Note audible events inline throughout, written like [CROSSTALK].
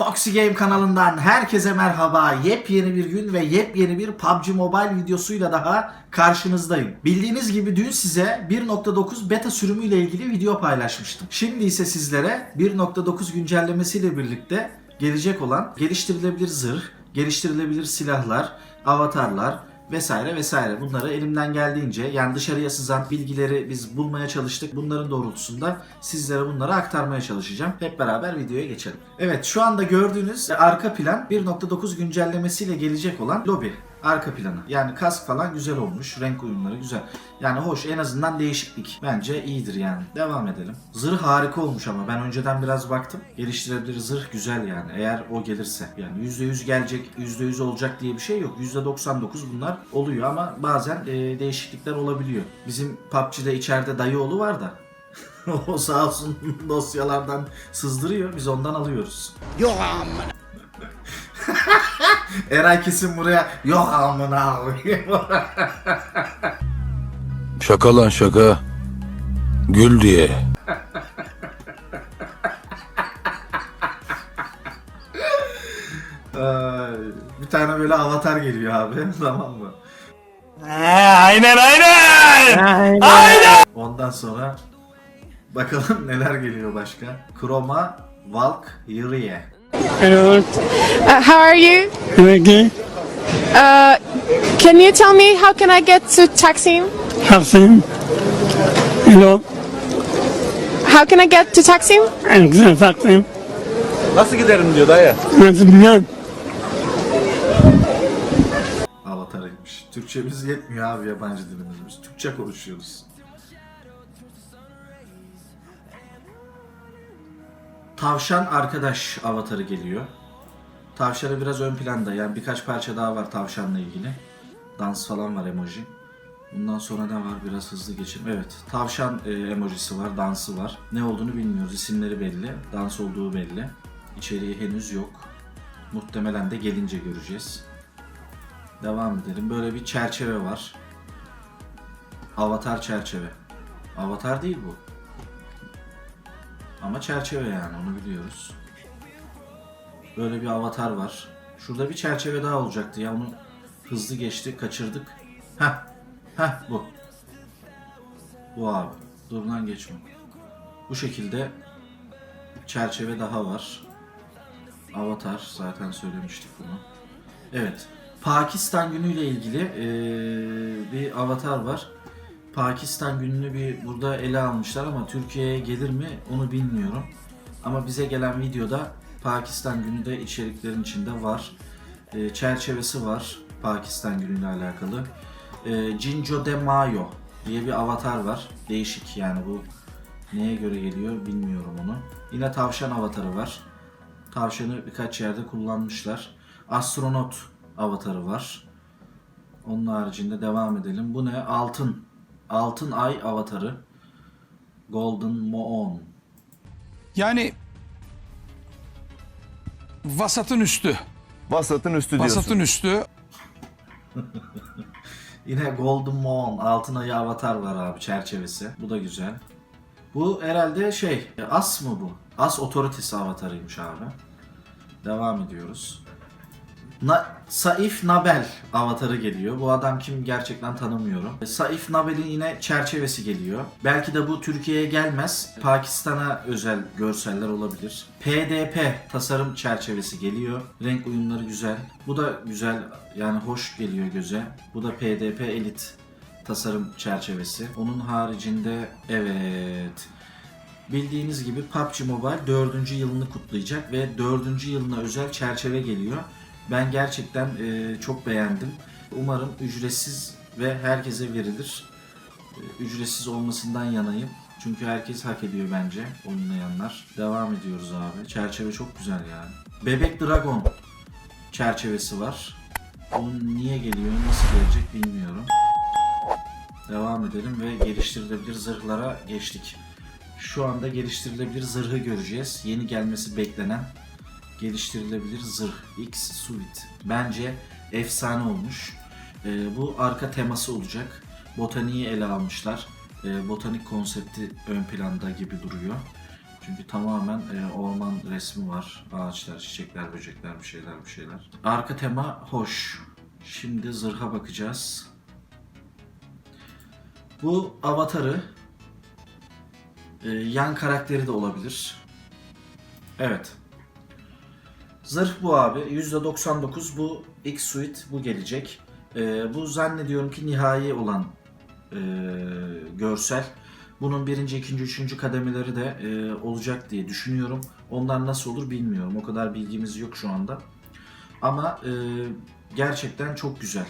Foxy Game kanalından herkese merhaba. Yepyeni bir gün ve yepyeni bir PUBG Mobile videosuyla daha karşınızdayım. Bildiğiniz gibi dün size 1.9 beta sürümüyle ilgili video paylaşmıştım. Şimdi ise sizlere 1.9 güncellemesiyle birlikte gelecek olan geliştirilebilir zırh, geliştirilebilir silahlar, avatarlar, vesaire vesaire bunları elimden geldiğince yani dışarıya sızan bilgileri biz bulmaya çalıştık. Bunların doğrultusunda sizlere bunları aktarmaya çalışacağım. Hep beraber videoya geçelim. Evet şu anda gördüğünüz arka plan 1.9 güncellemesiyle gelecek olan lobi arka planı. Yani kask falan güzel olmuş. Renk uyumları güzel. Yani hoş en azından değişiklik. Bence iyidir yani. Devam edelim. Zırh harika olmuş ama ben önceden biraz baktım. Geliştirebilir zırh güzel yani. Eğer o gelirse. Yani %100 gelecek, %100 olacak diye bir şey yok. %99 bunlar oluyor ama bazen e, değişiklikler olabiliyor. Bizim PUBG'de içeride dayıoğlu var da. [LAUGHS] o sağ olsun dosyalardan sızdırıyor. Biz ondan alıyoruz. [LAUGHS] Eray kesin buraya yok amına koyayım. [LAUGHS] Şaka lan şaka. Gül diye. [LAUGHS] Ay, bir tane böyle avatar geliyor abi tamam mı? aynen aynen. Ondan sonra bakalım neler geliyor başka. Chroma Valk Yuriye. Hello, Uh, how are you? Ricky, Uh, can you tell me how can I get to Taksim? Hassan. Hello, How can I get to Taksim? Taksim. Nasıl giderim diyor dayı. Nasıl biliyorsun? Avatarıymış. Türkçemiz yetmiyor abi yabancı dilimiz. Biz Türkçe konuşuyoruz. Tavşan arkadaş avatarı geliyor. Tavşanı biraz ön planda yani birkaç parça daha var tavşanla ilgili. Dans falan var emoji. Bundan sonra ne var biraz hızlı geçeyim. Evet tavşan e, emojisi var, dansı var. Ne olduğunu bilmiyoruz. İsimleri belli, dans olduğu belli. İçeriği henüz yok. Muhtemelen de gelince göreceğiz. Devam edelim. Böyle bir çerçeve var. Avatar çerçeve. Avatar değil bu. Ama çerçeve yani onu biliyoruz. Böyle bir avatar var. Şurada bir çerçeve daha olacaktı ya onu hızlı geçti kaçırdık. Heh. Heh bu. Bu abi. Dur lan geçme. Bu şekilde çerçeve daha var. Avatar zaten söylemiştik bunu. Evet. Pakistan günüyle ilgili eee, bir avatar var. Pakistan gününü bir burada ele almışlar ama Türkiye'ye gelir mi onu bilmiyorum. Ama bize gelen videoda Pakistan günü de içeriklerin içinde var. Eee, çerçevesi var Pakistan günüyle alakalı. Eee Jinjo de Mayo diye bir avatar var. Değişik yani bu neye göre geliyor bilmiyorum onu. Yine tavşan avatarı var. Tavşanı birkaç yerde kullanmışlar. Astronot avatarı var. Onun haricinde devam edelim. Bu ne? Altın. Altın ay avatarı. Golden Moon. Yani vasatın üstü. Vasatın üstü diyorsun. Vasatın üstü. [LAUGHS] Yine Golden Moon. Altın ayı avatar var abi çerçevesi. Bu da güzel. Bu herhalde şey As mı bu? As otoritesi avatarıymış abi. Devam ediyoruz. Na, Saif Nabel avatarı geliyor. Bu adam kim gerçekten tanımıyorum. Saif Nabel'in yine çerçevesi geliyor. Belki de bu Türkiye'ye gelmez. Pakistan'a özel görseller olabilir. PDP tasarım çerçevesi geliyor. Renk uyumları güzel. Bu da güzel yani hoş geliyor göze. Bu da PDP Elit tasarım çerçevesi. Onun haricinde evet Bildiğiniz gibi PUBG Mobile 4. yılını kutlayacak ve 4. yılına özel çerçeve geliyor. Ben gerçekten e, çok beğendim. Umarım ücretsiz ve herkese verilir. E, ücretsiz olmasından yanayım. Çünkü herkes hak ediyor bence oynayanlar. Devam ediyoruz abi. Çerçeve çok güzel yani. Bebek Dragon çerçevesi var. Onun niye geliyor, nasıl gelecek bilmiyorum. Devam edelim ve geliştirilebilir zırhlara geçtik. Şu anda geliştirilebilir zırhı göreceğiz. Yeni gelmesi beklenen geliştirilebilir zırh X Suite. Bence efsane olmuş. Ee, bu arka teması olacak. Botaniği ele almışlar. Ee, botanik konsepti ön planda gibi duruyor. Çünkü tamamen e, orman resmi var. Ağaçlar, çiçekler, böcekler, bir şeyler, bir şeyler. Arka tema hoş. Şimdi zırha bakacağız. Bu avatarı e, yan karakteri de olabilir. Evet. Zırh bu abi. %99 bu X Suite bu gelecek. E, bu zannediyorum ki nihai olan e, görsel. Bunun birinci, ikinci, üçüncü kademeleri de e, olacak diye düşünüyorum. Onlar nasıl olur bilmiyorum. O kadar bilgimiz yok şu anda. Ama e, gerçekten çok güzel.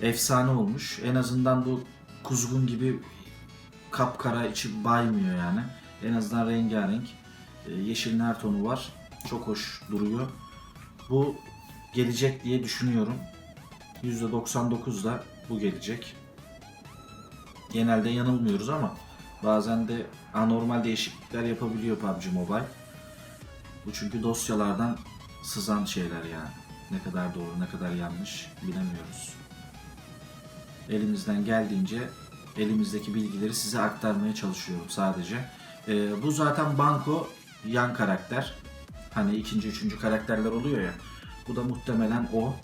Efsane olmuş. En azından bu kuzgun gibi kapkara içi baymıyor yani. En azından rengarenk. E, yeşilin her tonu var. Çok hoş duruyor. Bu gelecek diye düşünüyorum. %99 da bu gelecek. Genelde yanılmıyoruz ama bazen de anormal değişiklikler yapabiliyor PUBG Mobile. Bu çünkü dosyalardan sızan şeyler yani. Ne kadar doğru, ne kadar yanlış bilemiyoruz. Elimizden geldiğince elimizdeki bilgileri size aktarmaya çalışıyorum sadece. Ee, bu zaten Banko yan karakter. Hani ikinci, üçüncü karakterler oluyor ya. Bu da muhtemelen o.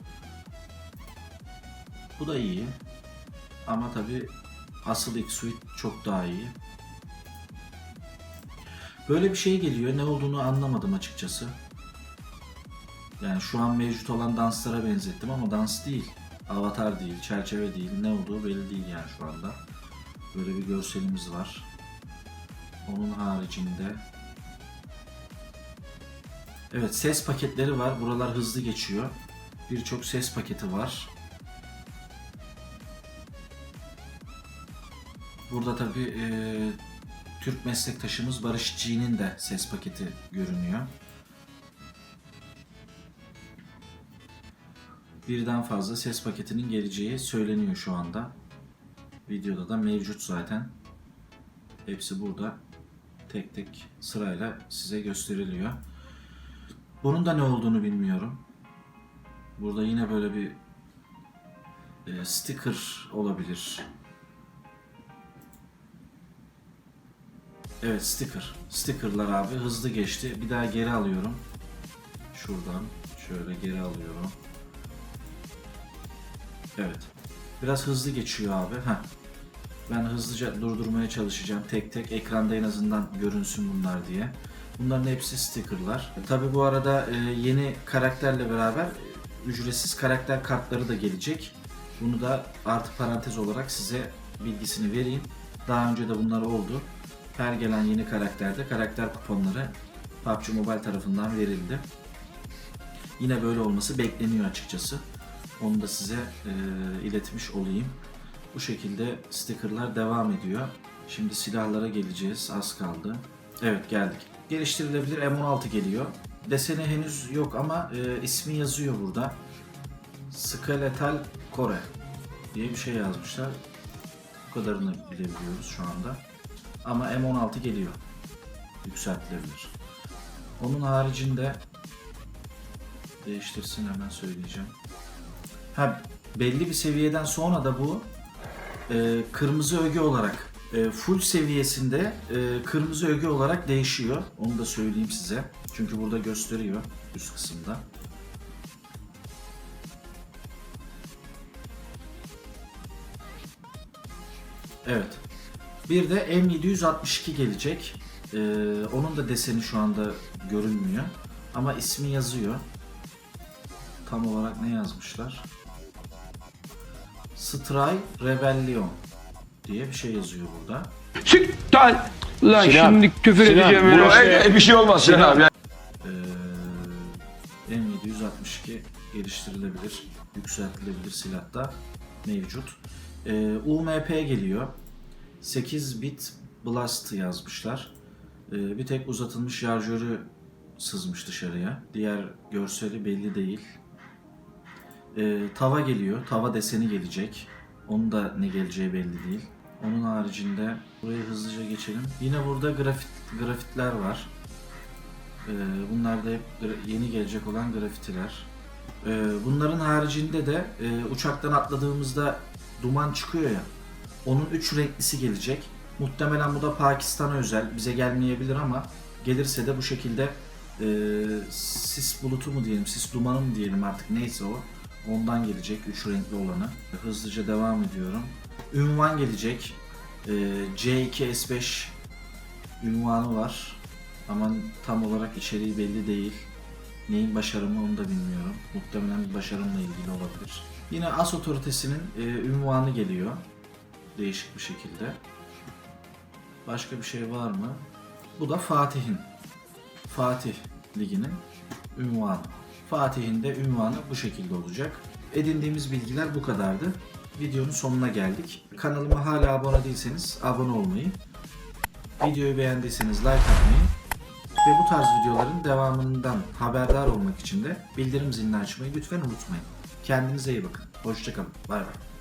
Bu da iyi. Ama tabi asıl X-Suite çok daha iyi. Böyle bir şey geliyor. Ne olduğunu anlamadım açıkçası. Yani şu an mevcut olan danslara benzettim ama dans değil. Avatar değil, çerçeve değil. Ne olduğu belli değil yani şu anda. Böyle bir görselimiz var. Onun haricinde Evet ses paketleri var. Buralar hızlı geçiyor. Birçok ses paketi var. Burada tabi Türk meslektaşımız Barış G'nin de ses paketi görünüyor. Birden fazla ses paketinin geleceği söyleniyor şu anda. Videoda da mevcut zaten. Hepsi burada tek tek sırayla size gösteriliyor. Bunun da ne olduğunu bilmiyorum. Burada yine böyle bir e, sticker olabilir. Evet sticker. Stickerlar abi hızlı geçti. Bir daha geri alıyorum. Şuradan şöyle geri alıyorum. Evet. Biraz hızlı geçiyor abi. Heh. Ben hızlıca durdurmaya çalışacağım tek tek. Ekranda en azından görünsün bunlar diye. Bunların hepsi stickerlar. Tabi bu arada e, yeni karakterle beraber e, ücretsiz karakter kartları da gelecek. Bunu da artı parantez olarak size bilgisini vereyim. Daha önce de bunlar oldu. Her gelen yeni karakterde karakter kuponları PUBG Mobile tarafından verildi. Yine böyle olması bekleniyor açıkçası. Onu da size e, iletmiş olayım. Bu şekilde stickerlar devam ediyor. Şimdi silahlara geleceğiz. Az kaldı. Evet geldik. Geliştirilebilir M16 geliyor. Deseni henüz yok ama e, ismi yazıyor burada. Skeletal Kore diye bir şey yazmışlar. Bu kadarını bilebiliyoruz şu anda. Ama M16 geliyor. Yükseltilebilir. Onun haricinde değiştirsin hemen söyleyeceğim. Ha belli bir seviyeden sonra da bu e, kırmızı öge olarak e, full seviyesinde e, kırmızı öge olarak değişiyor. Onu da söyleyeyim size. Çünkü burada gösteriyor üst kısımda. Evet. Bir de M762 gelecek. Ee, onun da deseni şu anda görünmüyor. Ama ismi yazıyor. Tam olarak ne yazmışlar? Stray Rebellion diye bir şey yazıyor burada. Siktir. Lan şimdi küfür edeceğim öyle. bir şey olmaz Sinan abi. Ee, M762 geliştirilebilir, yükseltilebilir silahta mevcut. Ee, UMP geliyor. 8 bit blast yazmışlar. Ee, bir tek uzatılmış şarjörü sızmış dışarıya. Diğer görseli belli değil. Ee, tava geliyor. Tava deseni gelecek. Onun da ne geleceği belli değil. Onun haricinde burayı hızlıca geçelim. Yine burada grafit grafitler var. Ee, bunlar da hep yeni gelecek olan grafitiler. Ee, bunların haricinde de e, uçaktan atladığımızda duman çıkıyor ya. Onun üç renklisi gelecek. Muhtemelen bu da Pakistan'a özel. Bize gelmeyebilir ama Gelirse de bu şekilde e, sis bulutu mu diyelim, sis dumanı mı diyelim artık neyse o. Ondan gelecek 3 renkli olanı. Hızlıca devam ediyorum. Ünvan gelecek. E, C2S5 ünvanı var. Ama tam olarak içeriği belli değil. Neyin başarımı onu da bilmiyorum. Muhtemelen bir başarımla ilgili olabilir. Yine As otoritesinin e, ünvanı geliyor. Değişik bir şekilde. Başka bir şey var mı? Bu da Fatih'in. Fatih Ligi'nin ünvanı. Fatih'in de ünvanı bu şekilde olacak. Edindiğimiz bilgiler bu kadardı. Videonun sonuna geldik. Kanalıma hala abone değilseniz abone olmayı, videoyu beğendiyseniz like atmayı ve bu tarz videoların devamından haberdar olmak için de bildirim zilini açmayı lütfen unutmayın. Kendinize iyi bakın. Hoşçakalın. Bay bay.